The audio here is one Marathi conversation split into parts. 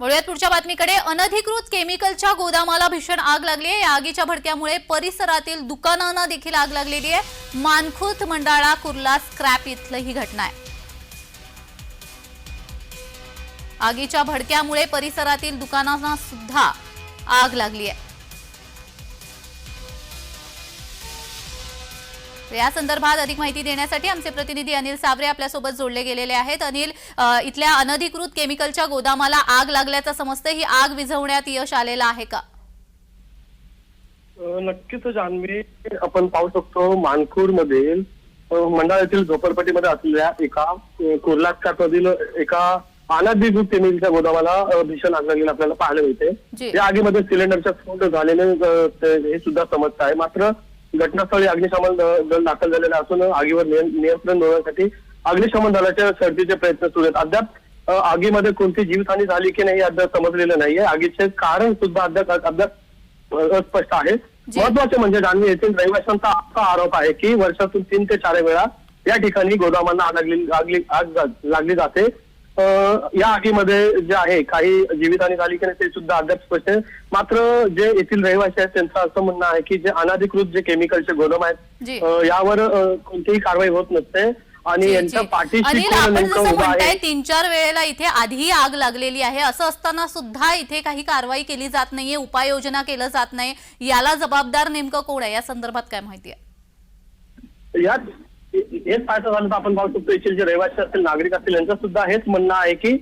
वळूयात पुढच्या बातमीकडे. अनधिकृत केमिकलच्या गोदामाला भीषण आग लागली आहे. या आगीच्या भडक्यामुळे परिसरातील दुकानांना देखील आग लागलेली आहे. मानखुत मंडाळा कुर्ला स्क्रॅप इथलं ही घटना आहे. आगीच्या भडक्यामुळे परिसरातील दुकानांना सुद्धा आग लागली आहे. या संदर्भात अधिक माहिती देण्यासाठी आमचे प्रतिनिधी अनिल साबरे आपल्यासोबत जोडले गेलेले आहेत. अनिल इथल्या अनधिकृत केमिकलच्या गोदामाला आग लागल्याचं समजतं ही आग विझवण्यात यश आलेलं आहे का? नक्कीच जान्हवी. आपण पाहू शकतो मानखूर मधील मंडळातील झोपडपट्टीमध्ये असलेल्या एका कुर्लास्कामधील एका अनधिकृत केमिकलच्या गोदामाला भीषण आग लागलेली आपल्याला पाहायला मिळते. या आगीमध्ये सिलेंडरचा स्फोट ते- हे सुद्धा समजत आहे. मात्र घटनास्थळी अग्निशमन दल दाखल झालेला असून आगीवर नियं- नियंत्रण मिळवण्यासाठी अग्निशमन दलाच्या शर्थीचे प्रयत्न सुरू आहेत. अद्याप आगीमध्ये कोणती जीवितहानी झाली की नाही अद्याप समजलेलं नाहीये. आगीचे कारण सुद्धा अद्याप अद्याप अस्पष्ट आहे. महत्त्वाचे म्हणजे जान्हवी येथील रहिवाशांचा असा आरोप आहे की वर्षातून तीन ते चार वेळा या ठिकाणी गोदामांना आग लागली आग लागली जाते. या आगीमध्ये जे आहे काही जीवितहानी झाली की नाही ते सुद्धा अद्याप स्पष्ट आहे मात्र जे येथील रहिवासी आहेत त्यांचं असं म्हणणं आहे की जे अनधिकृत जे केमिकलचे गोदाम आहेत यावर कोणतीही कारवाई होत नसते. आणि यांच्या. पाठीशी म्हणताय तीन चार वेळेला इथे आधीही आग लागलेली आहे. असं असताना सुद्धा इथे काही कारवाई केली जात नाहीये उपाययोजना केलं जात नाही. याला जबाबदार नेमकं कोण आहे? या संदर्भात काय माहिती आहे? हेच पाहायचं झालं तर आपण पाहू शकतो येथील जे रहिवासी असतील नागरिक असतील यांचं सुद्धा हेच म्हणणं आहे की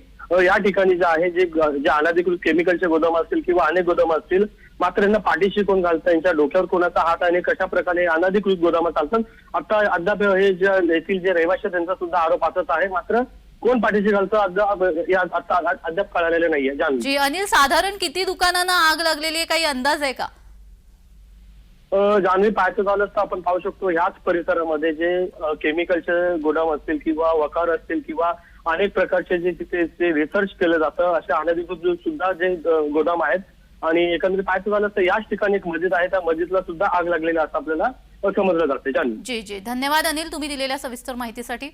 या ठिकाणी जे आहे जे जे अनाधिकृत केमिकलचे गोदाम असतील किंवा अनेक गोदाम असतील मात्र यांना पाठीशी कोण घालतं यांच्या डोक्यावर कोणाचा हात आणि कशा प्रकारे अनाधिकृत गोदाम चालतात? आता अद्याप हे जे येथील जे रहिवासी त्यांचा सुद्धा आरोप असत आहे. मात्र कोण पाठीशी घालतं? अद्याप या अद्याप कळालेलं नाहीये जी अनिल साधारण किती दुकानांना आग लागलेली आहे? काही अंदाज आहे का? जान्हवी पाहायचं झालं तर आपण पाहू शकतो ह्याच परिसरामध्ये जे केमिकलचे गोदाम असतील किंवा वकार असतील किंवा अनेक प्रकारचे जे तिथे जे रिसर्च केलं जातं अशा अनधिकृत सुद्धा जे गोदाम आहेत आणि एकंदरीत पाहायचं झालं तर याच ठिकाणी एक मस्जिद आहे त्या मस्जिदला सुद्धा आग लागलेली असं आपल्याला समजलं जाते. जान्हवी जी जी. धन्यवाद अनिल तुम्ही दिलेल्या सविस्तर माहितीसाठी.